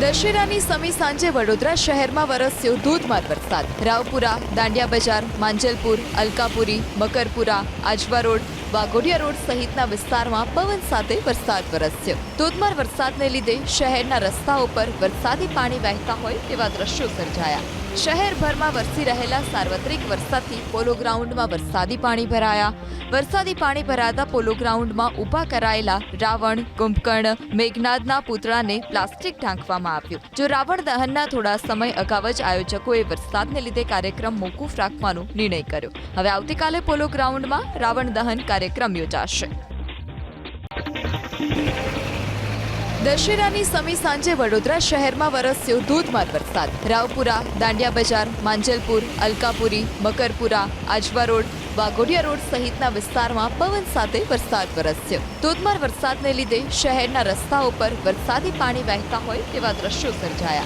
દશેરાની સમી સાંજે વડોદરા શહેરમાં વરસ્યો ધોધમાર વરસાદ. રાવપુરા, દાંડિયા બજાર, માંજલપુર, અલકાપુરી, મકરપુરા, આજવા રોડ વાઘોડિયા રોડ સહિતના વિસ્તારમાં પવન સાથે વરસાદ વરસ્યો. ધોધમાર વરસાદને લીધે શહેરના રસ્તાઓ પર વરસાદી પાણી વહેતા હોય તેવા દ્રશ્યો સર્જાયા. શહેરભરમાં વરસી રહેલા સાર્વત્રિક વરસાદથી પોલો ગ્રાઉન્ડમાં વરસાદી પાણી ભરાયા. વરસાદી પાણી ભરાતા પોલો ગ્રાઉન્ડમાં ઊભા કરાયેલા રાવણ, કુંભકર્ણ, મેઘનાદના પુતળાને પ્લાસ્ટિક ઢાંકવામાં આવ્યું. જો રાવણ દહનના થોડા સમય અગાઉ જ આયોજકોએ વરસાદને લીધે કાર્યક્રમ મોકૂફ રાખવાનો નિર્ણય કર્યો. હવે આવતીકાલે પોલો ગ્રાઉન્ડમાં રાવણ દહન કાર્યક્રમ યોજાશે. દશેરાની સમી સાંજે વડોદરા શહેરમાં વરસ્યો ધોધમાર વરસાદ. રાવપુરા, દાંડિયા બજાર, માંજલપુર, અલકાપુરી, મકરપુરા, આજવા રોડ, વાઘોડિયા રોડ સહિતના વિસ્તારમાં પવન સાથે વરસાદ વરસ્યો. ધોધમાર વરસાદને લીધે શહેરના રસ્તાઓ પર વરસાદી પાણી વહેતા હોય તેવા દ્રશ્યો સર્જાયા.